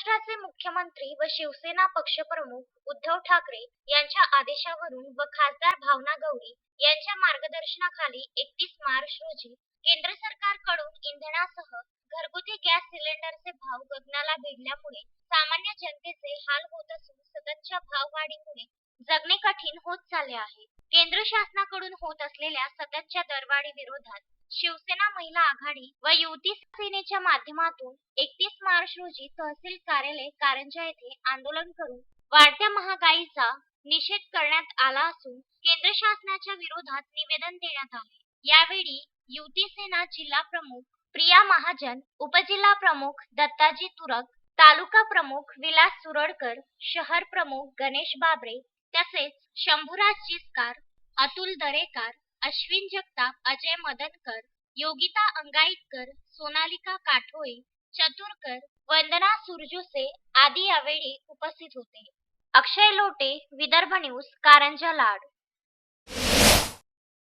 महाराष्ट्राचे मुख्यमंत्री व शिवसेना पक्षप्रमुख उद्धव ठाकरे यांच्या आदेशावरून व खासदार भावना गवळी यांच्या मार्गदर्शनाखाली एकतीस मार्च रोजी केंद्र सरकारकडून इंधनासह घरगुती गॅस सिलेंडरचे भाव गगनाला भिडल्यामुळे सामान्य जनतेचे हाल होत असून सततच्या भाववाढीमुळे जगणे कठीण होत चालले आहे. केंद्र शासनाकडून होत असलेल्या सततच्या दरवाढी विरोधात शिवसेना महिला आघाडी व युती सेनेच्या माध्यमातून एकतीस मार्च रोजी तहसील कार्यालय कारंजा येथे आंदोलन करून वाढत्या महागाईचा निषेध करण्यात आला असून केंद्र शासनाच्या विरोधात निवेदन देण्यात आले. यावेळी युती सेना जिल्हा प्रमुख प्रिया महाजन उपजिल्हा प्रमुख दत्ताजी तुरक तालुका प्रमुख विलास सुरडकर शहर प्रमुख गणेश बाबरे तसेच शंभूराज जिचकार अतुल दरेकर अश्विन जगताप अजय मदनकर योगिता अंगाईतकर सोनालिका काठोळे चतुरकर वंदना सुरजुसे आदी यावेळी उपस्थित होते. अक्षय लोटे विदर्भ न्यूज कारंजा लाड.